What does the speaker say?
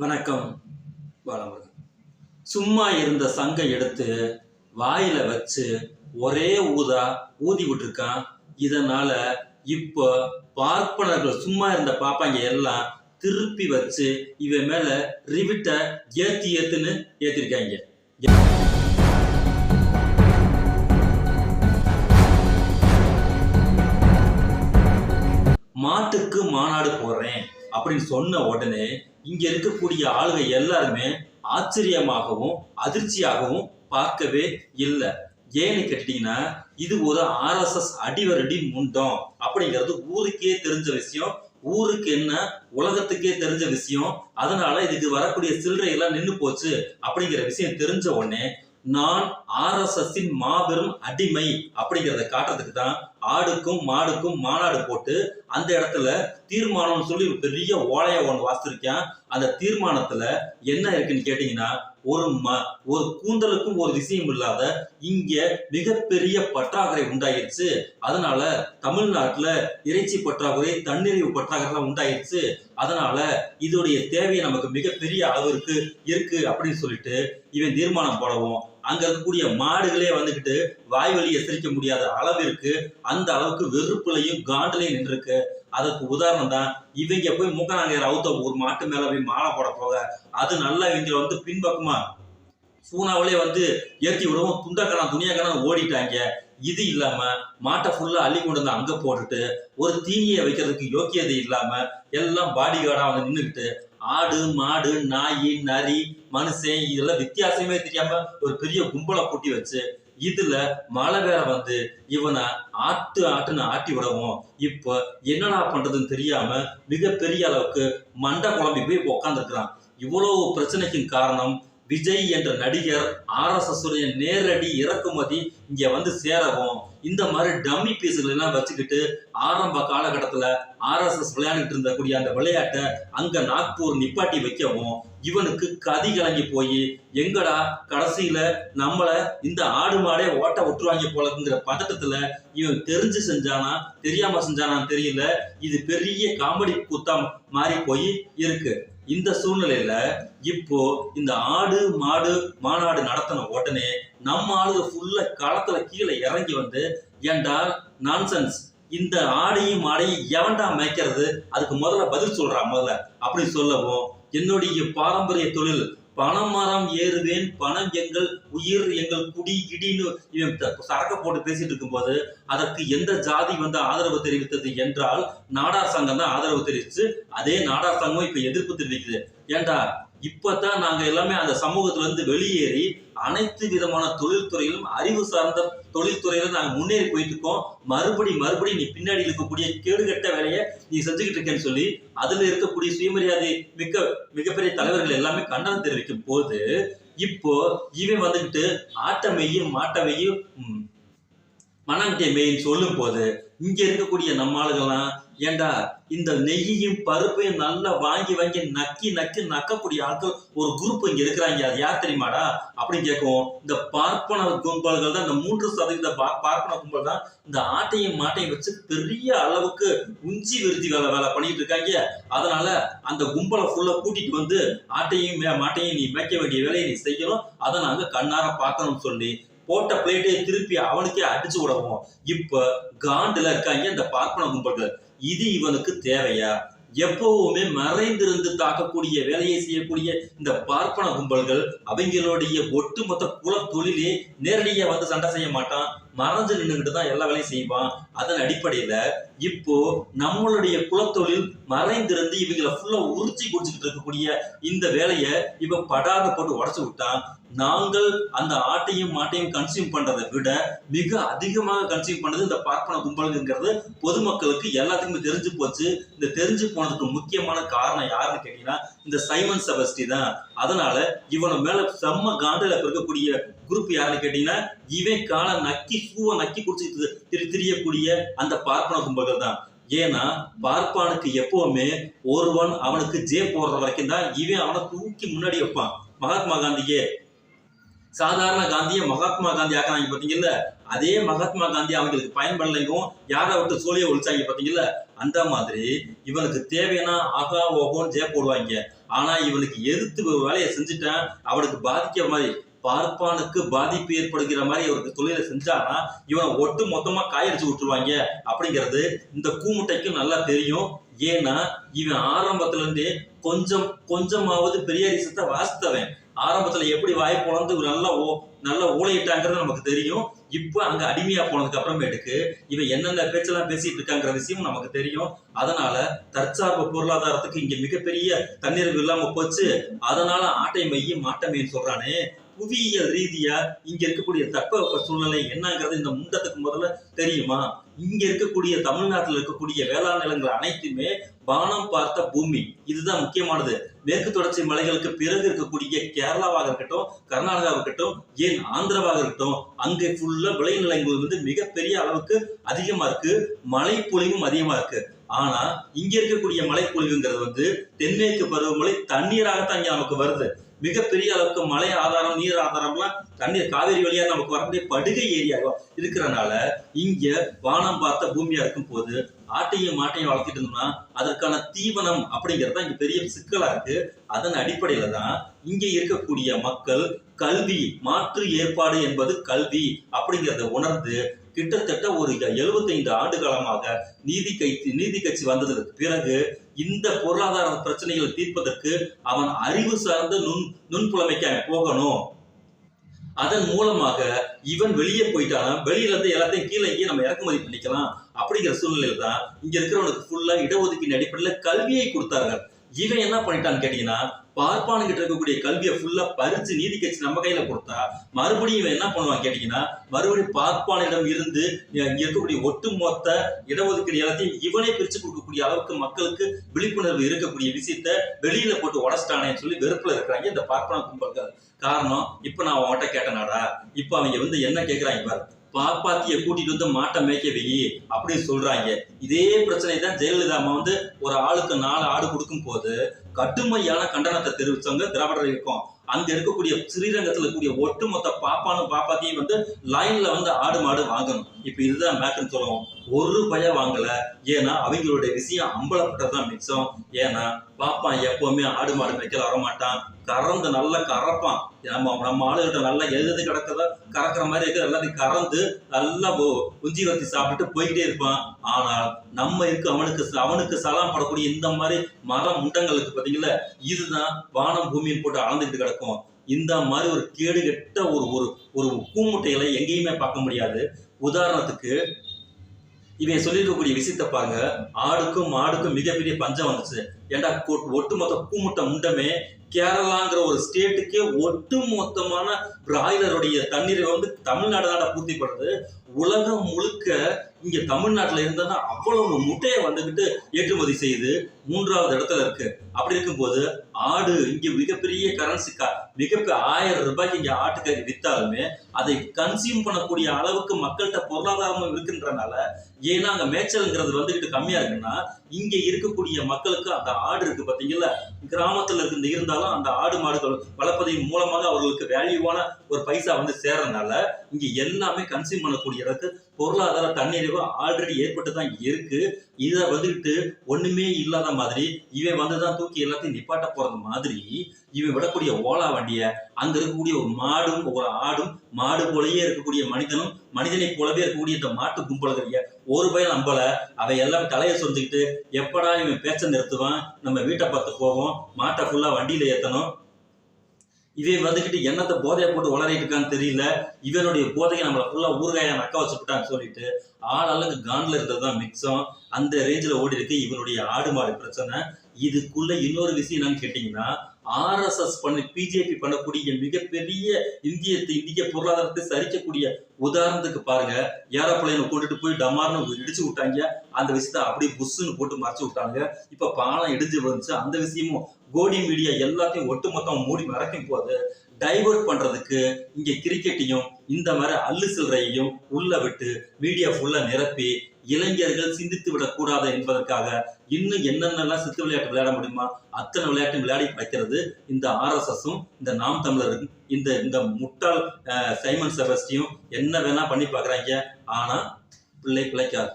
வணக்கம் வளமுருகன் சும்மா இருந்த சங்கை எடுத்து வாயில வச்சு ஒரே ஊதா ஊதி விட்டுருக்கான் இதனால இப்போ பார்ப்பனர்கள் சும்மா இருந்த பாப்பாங்க எல்லாம் திருப்பி வச்சு இவன் மேல ரிவிட்ட ஏத்தி ஏத்துன்னு ஏத்திருக்காங்க. மாட்டுக்கு மாநாடு போடுறேன் அப்படின்னு சொன்ன உடனே இங்க இருக்கக்கூடிய ஆளுங்க எல்லாருமே ஆச்சரியமாகவும் அதிர்ச்சியாகவும் பார்க்கவே இல்லை. ஏன்னு கேட்டீங்கன்னா இது ஒரு ஆர்எஸ்எஸ் அடிவரடி முண்டம் அப்படிங்கிறது ஊருக்கே தெரிஞ்ச விஷயம். ஊருக்கு என்ன உலகத்துக்கே தெரிஞ்ச விஷயம். அதனால இதுக்கு வரக்கூடிய சில்லறை எல்லாம் நின்று போச்சு அப்படிங்கிற விஷயம் தெரிஞ்ச உடனே நான் ஆர்எஸ்எஸ்ஸின் மாபெரும் அடிமை அப்படிங்கிறத காட்டுறதுக்கு தான் ஆடுக்கும் மாடுக்கும் மாநாடு போட்டு அந்த இடத்துல தீர்மானம்னு சொல்லி ஒரு பெரிய ஓலையை ஒன்று வாசிச்சிருக்கேன். அந்த தீர்மானத்துல என்ன இருக்குன்னு கேட்டீங்கன்னா ஒரு ம ஒரு கூந்தலுக்கும் ஒரு விஷயம் இல்லாத இங்க மிகப்பெரிய பற்றாக்குறை உண்டாயிருச்சு. அதனால தமிழ்நாட்டுல இறைச்சி பற்றாக்குறை தன்னிறைவு பற்றாக்குறைலாம் உண்டாயிருச்சு. அதனால இதோடைய தேவை நமக்கு மிகப்பெரிய அளவிற்கு இருக்கு அப்படின்னு சொல்லிட்டு இவன் தீர்மானம் போடவும் அங்க இருக்கக்கூடிய மாடுகளே வந்துகிட்டு வாய் வழியை சிரிக்க முடியாத அளவிற்கு அந்த அளவுக்கு வெறுப்புலையும் காண்டிலையும் நின்றுருக்கு. அதுக்கு உதாரணம் தான் இவங்க போய் மூக்கநாங்கர் அவுத்த ஒரு மாட்டு மேல போய் மாலை போட போக அது நல்லா இவங்க வந்து பின்பக்கமா? சூனாவிலே வந்து ஏற்றி விடவும் துண்டக்கணா துணியாக்கணா ஓடிட்டாங்க. இது இல்லாம மாட்டை ஃபுல்லா அள்ளி கொண்டு வந்து அங்க போட்டுட்டு ஒரு தீனியை வைக்கிறதுக்கு யோக்கியதை இல்லாம எல்லாம் பாடி கார்டா வந்து நின்றுக்கிட்டு ஆடு மாடு நாய் நரி மனுஷன் இதெல்லாம் வித்தியாசமே தெரியாம ஒரு பெரிய கும்பலை கூட்டி வச்சு இதுல மழை வேற வந்து இவனை ஆட்டு ஆட்டுன்னு ஆட்டி விடவும் இப்போ என்னடா பண்றதுன்னு தெரியாம மிகப்பெரிய அளவுக்கு மண்டை குழம்பி போய் உட்காந்துருக்கிறான் இவ்வளவு பிரச்சனைக்கும் காரணம் விஜய் என்ற நடிகர் ஆர்எஸ்எஸ் உடைய நேரடி இறக்குமதி இங்க வந்து சேரவும். இந்த மாதிரி டம்மி பீஸுகள் எல்லாம் வச்சுக்கிட்டு ஆரம்ப காலகட்டத்துல ஆர்எஸ்எஸ் விளையாடிட்டு இருந்தக்கூடிய அந்த விளையாட்டை அங்க நாக்பூர் நிப்பாட்டி வைக்கவும். இவனுக்கு கதி கலங்கி போய் எங்கடா கடைசியில நம்மள இந்த ஆடு மாடே ஓட்ட விட்டுருவாங்க போலங்கிற பதட்டத்துல இவன் தெரிஞ்சு செஞ்சானா தெரியாம செஞ்சானான்னு தெரியல. இது பெரிய காமெடி கூத்தம் மாறி போய் இருக்கு. இந்த சூழ்நிலையில இப்போ இந்த ஆடு மாடு மாநாடு நடத்தின உடனே நம்ம ஆளுக ஃபுல்லா களத்துல கீழே இறங்கி வந்து ஏண்டா நான்சென்ஸ் இந்த ஆடையும் மாடையும் எவன்டா மேய்க்கிறது? அதுக்கு முதல்ல பதில் சொல்றா முதல்ல. அப்படி சொல்லவும் என்னுடைய பாரம்பரிய தொழில் பணம் மரம் ஏறுவேன் பணம் எங்கள் உயிர் எங்கள் குடி இடின்னு இவன் சரக்க போட்டு பேசிட்டு இருக்கும்போது அதற்கு எந்த ஜாதி வந்து ஆதரவு தெரிவித்தது என்றால் நாடார் சங்கம் தான் ஆதரவு தெரிவிச்சு அதே நாடார் சங்கம் இப்ப எதிர்ப்பு தெரிவிக்குது. ஏன்டா இப்பதான் நாங்க எல்லாமே அந்த சமூகத்துல இருந்து வெளியேறி அனைத்து விதமான தொழில்துறையிலும் அறிவு சார்ந்த தொழில்துறையில நாங்க முன்னேறி போயிட்டு இருக்கோம் மறுபடி மறுபடி நீ பின்னாடி இருக்கக்கூடிய கேடுகட்ட வேலையை நீ செஞ்சுக்கிட்டு இருக்கேன்னு சொல்லி அதுல இருக்கக்கூடிய சுயமரியாதை மிக்க மிகப்பெரிய தலைவர்கள் எல்லாமே கண்டனம் தெரிவிக்கும் போது இப்போ இவன் வந்துகிட்டு ஆட்டமையும் மாட்டமையும் மணங்கிய மெயின் சொல்லும் போது இங்க இருக்கக்கூடிய நம்ம ஆளுகள்லாம் ஏண்டா இந்த நெய்யையும் பருப்பையும் நல்லா வாங்கி வாங்கி நக்கி நக்கி நக்கக்கூடிய ஆட்கள் ஒரு குரூப் இங்க இருக்கிறாங்க. அது யார் தெரியுமாடா? அப்படின்னு கேட்கும் இந்த பார்ப்பன கும்பல்கள் தான் இந்த மூன்று சதவீத பா- பார்ப்பன கும்பல் தான் இந்த ஆட்டையும் மாட்டையும் வச்சு பெரிய அளவுக்கு உஞ்சி விருத்தி வேலை வேலை பண்ணிட்டு இருக்காங்க. அதனால அந்த கும்பலை ஃபுல்லா கூட்டிட்டு வந்து ஆட்டையும் மே- மாட்டையும் நீ மேய்க்க வேண்டிய வேலையை நீ செய்யணும். அதை நாங்க கண்ணார பார்க்கணும்னு சொல்லி போட்ட பிளேட்டை திருப்பி அவனுக்கே அடிச்சு விடவும். இப்ப காண்டுல இருக்காங்க இந்த பார்ப்பன கும்பல்கள் இது இவனுக்கு தேவையா? எப்பவுமே மறைந்திருந்து தாக்கக்கூடிய வேலையை செய்யக்கூடிய இந்த பார்ப்பன கும்பல்கள் அவங்களுடைய ஒட்டுமொத்த குல தொழிலே நேரடியா வந்து சண்டை செய்ய மாட்டான். மறைஞ்சு நின்றுக்கிட்டு தான் எல்லா வேலையும் செய்வான். அதன் அடிப்படையில இப்போ நம்மளுடைய குலத்தொழில் மறைந்திருந்து இவங்களை ஃபுல்லா உறிச்சி குடிச்சுக்கிட்டு இருக்கக்கூடிய இந்த வேலையை இவன் படாத போட்டு உடச்சு விட்டான். நாங்கள் அந்த ஆட்டையும் மாட்டையும் கன்சியூம் பண்றதை விட மிக அதிகமாக கன்சியூம் பண்ணது இந்த பார்ப்பன கும்பலுங்கிறது பொதுமக்களுக்கு எல்லாத்துக்குமே தெரிஞ்சு போச்சு. இந்த தெரிஞ்சு போனதுக்கு முக்கியமான காரணம் யாருன்னு கேட்டீங்கன்னா இந்த சைமன் செபஸ்டி தான். அதனால இவனை மேல செம்ம காண்டில இருக்கக்கூடிய குரூப் யாருன்னு கேட்டீங்கன்னா இவன் காலை நக்கி பூவை நக்கி குடிச்சு திரு திரியக்கூடிய அந்த பார்ப்பன கும்பல்கள் தான். ஏன்னா பார்ப்பானுக்கு எப்பவுமே ஒருவன் அவனுக்கு ஜே போடுற வரைக்கும் தான் இவன் அவனை தூக்கி முன்னாடி வைப்பான். மகாத்மா காந்தியே. சாதாரண காந்தியை மகாத்மா காந்தி ஆக்குறாங்க பார்த்தீங்கல்ல அதே மகாத்மா காந்தி அவங்களுக்கு பயன்படலைங்கும் யாரை விட்டு சோழியை ஒழிச்சாங்க பார்த்தீங்களா அந்த மாதிரி இவனுக்கு தேவையான ஆகா ஓகோன்னு ஜெய போடுவாங்க. ஆனா இவனுக்கு எதிர்த்து வேலையை செஞ்சுட்டேன். அவனுக்கு பாதிக்கிற மாதிரி பார்ப்பானுக்கு பாதிப்பு ஏற்படுகிற மாதிரி அவருக்கு தொழிலை செஞ்சானா இவனை ஒட்டு மொத்தமா காயடிச்சு விட்டுருவாங்க. அப்படிங்கிறது இந்த கூமுட்டைக்கும் நல்லா தெரியும். ஏன்னா இவன் ஆரம்பத்துல இருந்தே கொஞ்சம் கொஞ்சமாவது பெரிய ரிசத்தை வாசித்தவன். ஆரம்பத்துல எப்படி வாய் போனது நல்லா ஓ நல்லா ஊழையிட்டாங்கிறது நமக்கு தெரியும். இப்போ அங்க அடிமையா போனதுக்கு அப்புறமேட்டுக்கு இவன் என்னென்ன பேச்செல்லாம் பேசிட்டு இருக்காங்கிற விஷயம் நமக்கு தெரியும். அதனால தற்சார்பு பொருளாதாரத்துக்கு இங்க மிகப்பெரிய தண்ணீர் இல்லாம போச்சு. அதனால ஆட்டை மையம் மாட்டமேன்னு சொல்றானே. புவியியல் ரீதியா இங்க இருக்கக்கூடிய தட்பவெப்ப சூழ்நிலை என்னங்கிறது இந்த முண்டத்துக்கு முதல்ல தெரியுமா? இங்க இருக்கக்கூடிய தமிழ்நாட்டில் இருக்கக்கூடிய வேளாண் நிலங்கள் அனைத்துமே வானம் பார்த்த பூமி. இதுதான் முக்கியமானது. மேற்கு தொடர்ச்சி மலைகளுக்கு பிறகு இருக்கக்கூடிய கேரளாவாக இருக்கட்டும் கர்நாடகாவாக இருக்கட்டும் ஏன் ஆந்திராவாக இருக்கட்டும் அங்கே ஃபுல்லா விளைநிலங்கள் வந்து மிகப்பெரிய அளவுக்கு அதிகமா இருக்கு. மழை பொழிவும் அதிகமா இருக்கு. ஆனா இங்க இருக்கக்கூடிய மழைப்பொழிவுங்கிறது வந்து தென்மேற்கு பருவமழை தண்ணீராகத்தான் இங்க நமக்கு வருது. மிகப்பெரிய அளவுக்கு மலை ஆதாரம் நீர் ஆதாரம்லாம் தண்ணீர் காவேரி வழியா நமக்கு வரக்கூடிய படுகை ஏரியாவா இருக்கிறனால இங்க வானம் பார்த்த பூமியா இருக்கும் போது ஆட்டையும் மாட்டையும் வளர்த்திட்டு இருந்தோம்னா அதற்கான தீவனம் அப்படிங்கிறது தான் இங்க பெரிய சிக்கலா இருக்கு. அதன் அடிப்படையில தான் இங்க இருக்கக்கூடிய மக்கள் கல்வி மாற்று ஏற்பாடு என்பது கல்வி அப்படிங்கிறத உணர்ந்து கிட்டத்தட்ட ஒரு 75 ஆண்டு காலமாக நீதி கட்சி நீதி கட்சி வந்ததற்கு பிறகு இந்த பொருளாதார பிரச்சனைகளை தீர்ப்பதற்கு அவன் அறிவு சார்ந்த நுண் நுண்புலமைக்கு அவன் போகணும். அதன் மூலமாக இவன் வெளியே போயிட்டானா? வெளியில இருந்து எல்லாத்தையும் கீழே இங்கே நம்ம இறக்குமதி பண்ணிக்கலாம். அப்படிங்கிற சூழ்நிலையில தான் இங்க இருக்கிறவனுக்கு ஃபுல்லா இடஒதுக்கீடு அடிப்படையில் கல்வியை கொடுத்தார்கள். இவன் என்ன பண்ணிட்டான்னு கேட்டீங்கன்னா பார்ப்பானுங்கிட்ட இருக்கக்கூடிய கல்வியை ஃபுல்லா பறிச்சு நீதி கட்சி நம்ம கையில கொடுத்தா மறுபடியும் இவன் என்ன பண்ணுவான் கேட்டீங்கன்னா மறுபடியும் பார்ப்பானிடம் இருந்து இங்க இருக்கக்கூடிய ஒட்டுமொத்த இடஒதுக்கீடு எல்லாத்தையும் இவனே பிரிச்சு கொடுக்கக்கூடிய அளவுக்கு மக்களுக்கு விழிப்புணர்வு இருக்கக்கூடிய விஷயத்த வெளியில போட்டு உடச்சிட்டானேன்னு சொல்லி வெறுப்புல இருக்கிறாங்க இந்த பார்ப்பான கும்பல்கள். காரணம் இப்ப நான் அவன்கிட்ட கேட்டனாடா இப்ப அவங்க வந்து என்ன கேட்கிறாங்க பாரு. பாப்பாத்திய கூட்டிட்டு வந்து மாட்டை மேய்க்க வை அப்படின்னு சொல்றாங்க. இதே பிரச்சனை தான் ஜெயலலிதா அம்மா வந்து ஒரு ஆளுக்கு நாலு ஆடு கொடுக்கும் போது கடுமையான கண்டனத்தை தெரிவிச்சவங்க திராவிடர் இருக்கும் அங்க இருக்கக்கூடிய ஸ்ரீரங்கத்துல இருக்கக்கூடிய ஒட்டுமொத்த பாப்பானும் பாப்பாத்தையும் வந்து லைன்ல வந்து ஆடு மாடு வாங்கணும். இப்ப இதுதான் மேக்குன்னு சொல்லுவோம். ஒரு பய வாங்கல. ஏன்னா அவங்களுடைய விஷயம் அம்பலப்பட்டதுதான் மிச்சம். ஏன்னா பாப்பான் எப்பவுமே ஆடு மாடு மேய்க்கல வரமாட்டான். கறந்து நல்லா கறப்பான். நம்ம நம்ம ஆளுகிட்ட நல்லா எழுது கிடக்குதா கறக்குற மாதிரி இருக்கிற எல்லாத்தையும் கறந்து நல்லா குஞ்சி வத்தி சாப்பிட்டு போய்கிட்டே இருப்பான். ஆனால் நம்ம இருக்கு அவனுக்கு அவனுக்கு சலாம் படக்கூடிய இந்த மாதிரி மரம் முண்டங்களுக்கு பாத்தீங்களா? இதுதான் வானம் பூமியின் போட்டு அளந்துக்கிட்டு கிடக்கும். இந்த மாதிரி ஒரு கேடு கெட்ட ஒரு ஒரு ஒரு கூமுட்டைகளை எங்கேயுமே பார்க்க முடியாது. உதாரணத்துக்கு இவன் சொல்லியிருக்கக்கூடிய விஷயத்த பாருங்க. ஆடுக்கும் மாடுக்கும் மிகப்பெரிய பஞ்சம் வந்துச்சு. ஏன்டா ஒட்டுமொத்த கூமுட்டை முண்டமே கேரளாங்கிற ஒரு ஸ்டேட்டுக்கே ஒட்டு மொத்தமான பிராய்லருடைய தண்ணீரை வந்து தமிழ்நாடு தான் பூர்த்தி பண்ணுறது உலகம் முழுக்க இங்க தமிழ்நாட்டுல இருந்தா அவ்வளவு முட்டையை வந்துகிட்டு ஏற்றுமதி செய்து மூன்றாவது இடத்துல இருக்கு. அப்படி இருக்கும்போது ஆடு இங்க மிகப்பெரிய கரன்சி மிகப்பெரிய ஆயிரம் ரூபாய்க்கு இங்க ஆட்டுக்கறி வித்தாலுமே அதை கன்சியூம் பண்ணக்கூடிய அளவுக்கு மக்கள்கிட்ட பொருளாதாரமும் இருக்குன்றனால ஏன்னா அங்க மேய்ச்சல்ங்கிறது வந்துகிட்டு கம்மியா இருக்குன்னா இங்க இருக்கக்கூடிய மக்களுக்கு அந்த ஆடு இருக்கு பாத்தீங்களா கிராமத்துல இருந்து இருந்தாலும் அந்த ஆடு மாடுகள் வளர்ப்பதன் மூலமாக அவர்களுக்கு வேல்யூவான ஒரு பைசா வந்து சேர்றதுனால இங்க எல்லாமே கன்சியூம் பண்ணக்கூடிய அளவுக்கு பொருளாதார தன்னிறைவு ஆல்ரெடி ஏற்பட்டு தான் இருக்கு. இதை வந்துட்டு ஒண்ணுமே இல்லாத மாதிரி இவன் வந்து தான் தூக்கி எல்லாத்தையும் நிப்பாட்ட போறது மாதிரி இவன் விடக்கூடிய ஓலா வண்டிய அங்க இருக்கக்கூடிய ஒரு மாடும் ஒரு ஆடும் மாடு போலயே இருக்கக்கூடிய மனிதனும் மனிதனை போலவே இருக்கக்கூடிய இந்த மாட்டு கும்பல்களைய ஒரு பயம் நம்பல அதை எல்லாம் தலையை சொந்துக்கிட்டு எப்படா இவன் பேச்ச நிறுத்துவான்? நம்ம வீட்டை பார்த்து போவோம். மாட்டை ஃபுல்லா வண்டியில ஏத்தணும். இவன் வந்துக்கிட்டு என்னத்தை போதையை போட்டு வளரிட்டு இருக்கான்னு தெரியல. இவனுடைய போதையை நம்மளை ஃபுல்லா ஊறுகாய நக்க வச்சுட்டான்னு சொல்லிட்டு ஆள் அளவுக்கு கான்ல இருந்தது தான் மிச்சம். அந்த ரேஞ்சில் ஓடி இருக்கு இவனுடைய ஆடு மாடு பிரச்சனை. இதுக்குள்ள இன்னொரு விஷயம் என்னன்னு கேட்டிங்கன்னா ஆர்எஸ்எஸ் பண்ணி பிஜேபி பண்ணக்கூடிய மிகப்பெரிய இந்திய இந்திய பொருளாதாரத்தை சரிக்கக்கூடிய உதாரணத்துக்கு பாருங்க. ஏரோப்ளைனை கொண்டுட்டு போய் டமார்னு இடிச்சு விட்டாங்க. அந்த விஷயத்த அப்படியே புஷ்ஷுன்னு போட்டு மறைச்சு விட்டாங்க. இப்ப பாலம் இடிஞ்சு வந்துச்சு அந்த விஷயமும் கோடி மீடியா எல்லாத்தையும் ஒட்டுமொத்தம் மூடி மறைக்கும் போது டைவர்ட் பண்றதுக்கு இங்க கிரிக்கெட்டையும் இந்த மாதிரி அல்லு சில்லறையையும் உள்ள விட்டு மீடியா ஃபுல்லா நிரப்பி இளைஞர்கள் சிந்தித்து விடக்கூடாது என்பதற்காக இன்னும் என்னென்னலாம் சித்து விளையாட்டு விளையாட முடியுமா? அத்தனை விளையாட்டு விளையாடி வைக்கிறது இந்த ஆர்எஸ்எஸும் இந்த நாம் தமிழரும் இந்த இந்த முட்டாள் சைமன் செபஸ்டியும் என்ன வேணா பண்ணி பார்க்குறாங்க. ஆனால் பிள்ளை பிழைக்காது.